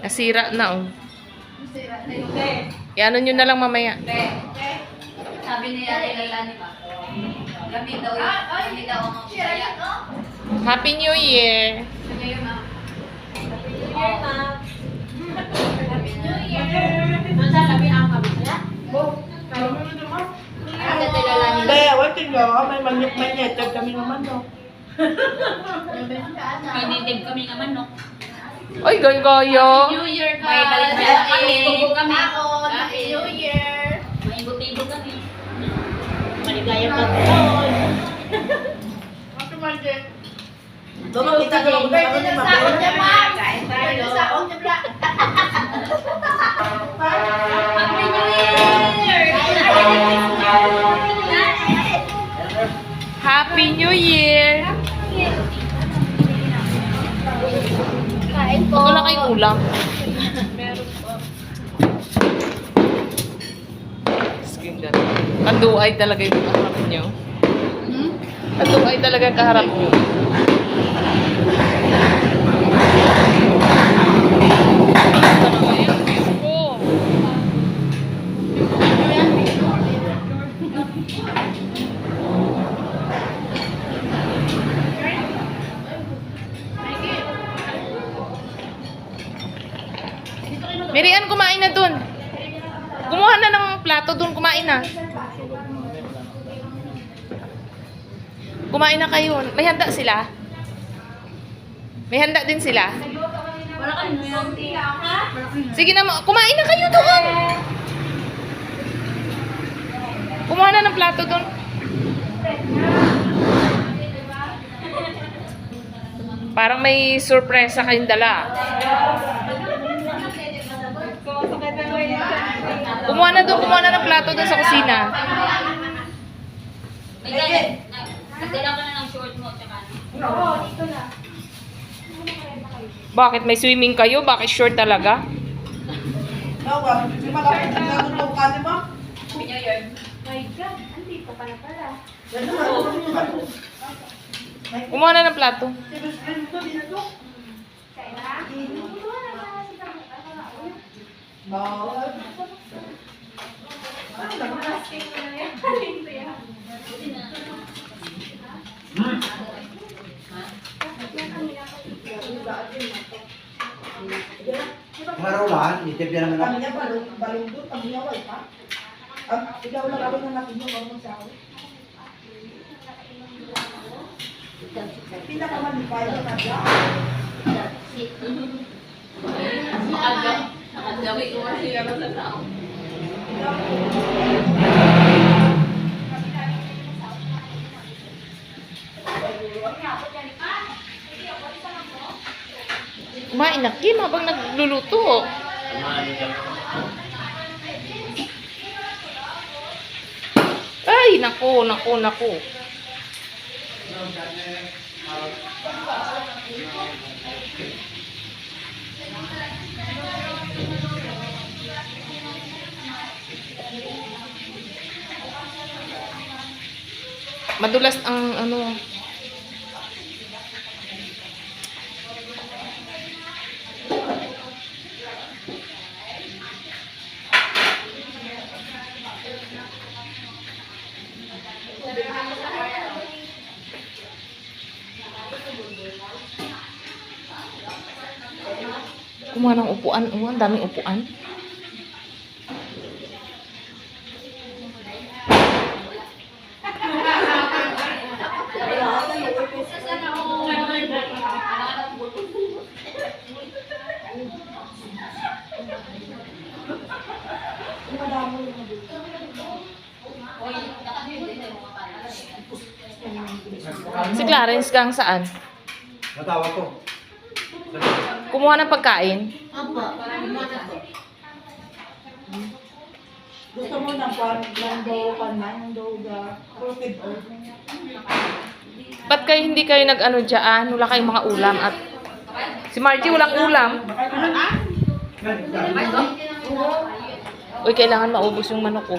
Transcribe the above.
Nasira na oh. Nasira na yung Iano nyo na lang mamaya. Okay. Sabi ni Ate Lalani ba? Gabi daw yun. Ah, Gabi daw ang mamaya. Oh. Happy New Year! Happy New Year, ma'am. Happy New Year, ma'am. Happy New Year. Ano sa labi ang kami sila? Bo. Kaya mo ah, naman. Ate Lalani. Kaya, wait, tingnan. May manyet-manyet. Kami naman daw. Pinitib kami nga manok. Oy, goy-goyo! New Year ka! May balik na kami. Tubo kami. Taon! Happy New Year! May ibo-tibo kami. Maligaya pa Doon kita lang Birthday na sa akong niya, ma'am! Birthday tayo. sa akong niya, Kain po! Wala kayong ulam? Skin gan. Kaduay talaga yung kaharap nyo. Hmm? Kaduay talaga yung kaharap nyo. Oh. Mirian, kumain na dun. Kumuha na ng plato dun, kumain na. Kumain na kayo. May handa sila? May handa din sila? Sige na, ma- kumain na kayo doon. Kumuha na ng plato doon. Parang may sorpresa kayong dala. Kumuha na doon, kumuha na ng plato doon sa kusina. Nagdala ka na ng short mo. Tsaka ano. Bakit may swimming kayo? Bakit short talaga? Tawa, di malapit na lang itong kanin mo? Happy New Year. Kumuha na ng plato. Bawal. Marulan, itip yan naman Kami niya balong, balong doon, kami niya wala pa. Ang ikaw lang ako na natin yung ormon sa ako. Pinakamalipay na kaya. Maaga. Nakagawi ko kasi ako sa tao. Kumain na, Kim, habang nagluluto. Ay, naku, naku, naku. Madulas ang ano. Kumuha ng upuan. Oh, ang daming upuan. Si Clarence kang saan? Natawa ko. Kumuha ng pagkain. Gusto mo ng kwan, ng kwan na, ng do, ga, roasted oat. Ba't kayo hindi kayo nag-ano dyan? Wala kayong mga ulam at... Si Margie walang ulam. Uy, kailangan maubos yung manok ko.